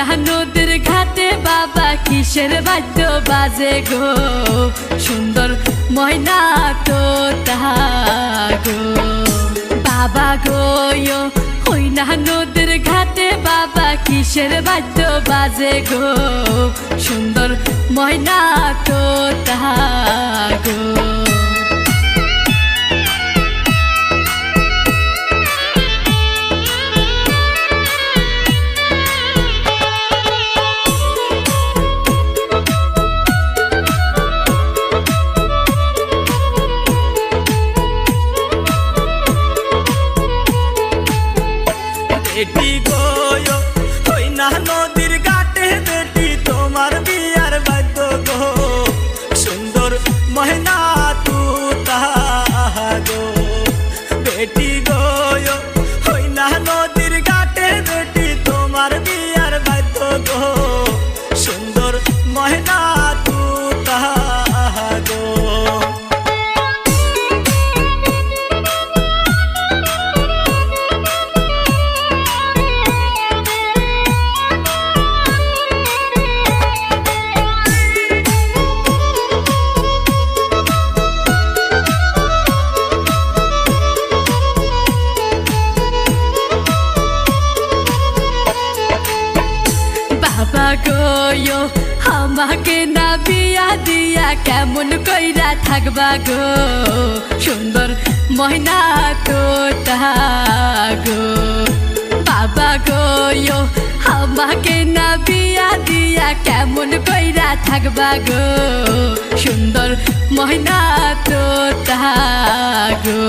গো না নদীর ঘাটে বাবা কিসের বাদ্য বাজে গো? সুন্দর ময়না তো গো বাবা গো হই না নদীর ঘাটে বাবা কিসের বাদ্য বাজে গো? সুন্দর ময়না তো গো গো আমাকে না বিয়া দিয়া কেমন কইরা থাকবা গো? সুন্দর ময়না তো গো বাবা গো আমাকে না বিয়া দিয়া কেমন কইরা থাকবা গো? সুন্দর ময়না তো গো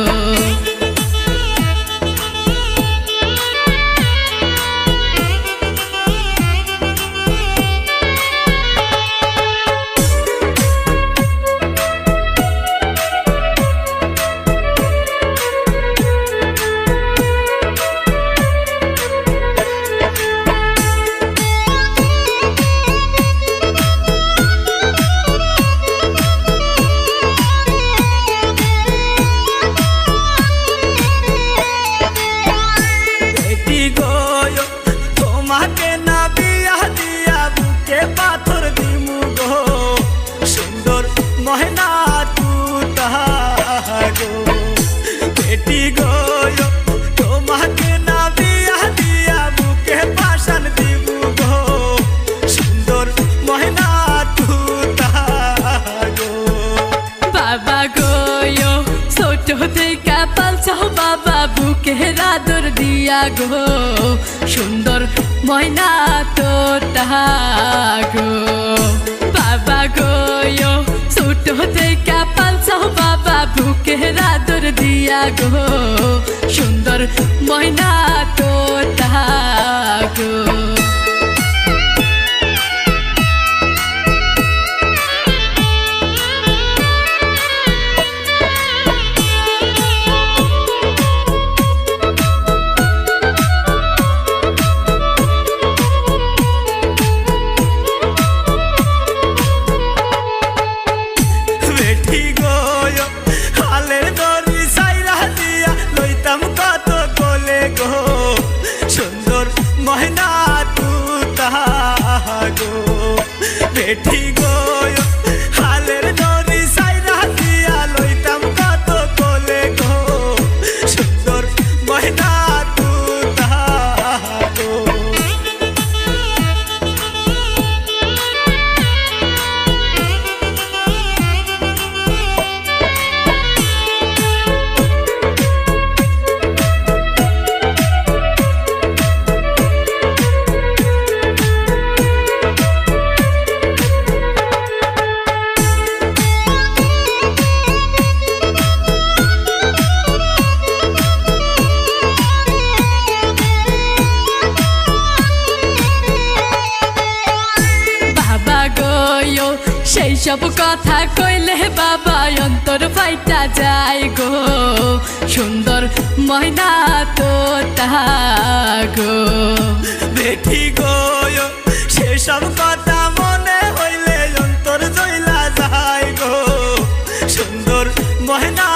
মহিনা, তু গো বেটি গো, তোমাকে না বিয়া দিয়া বুকে পাশান দিমু গো। সুন্দর মহিনা, তু গো বাবা গো, ছোট থেকে পালছাও বাবা বুকে রাদর দিয়া গো। সুন্দর ময়না তো গো বাবা গো ছোট থেকে পালছাও বাবা বুকে রাদর দিয়া গো সুন্দর ময়না গো বেঠি গো সেই সব কথা কইলে বাবা অন্তর ফাইটা যায় গো। সুন্দর ময়না তো গো। দেখি গো সেসব কথা মনে হইলে অন্তর জইলা যায় গো। সুন্দর মহিনা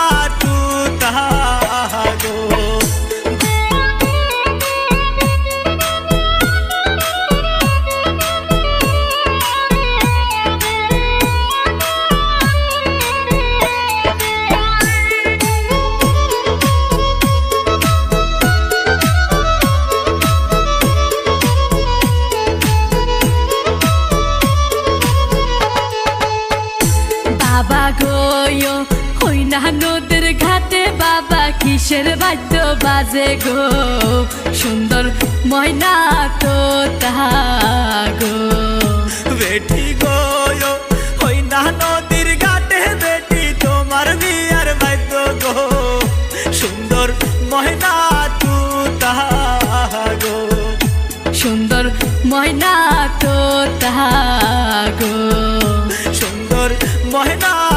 বাবা গোয়ো। ওই না ঘাটে বাবা কিসের বাদ্য বাজে গো? সুন্দর ময়না তো গো। বেটি গোয়ো ওই না নদীর ঘাটে বেটি তোমার বিয়ার বাদ্য গো। সুন্দর ময়না তো গো। সুন্দর ময়না তো গো। মহেনা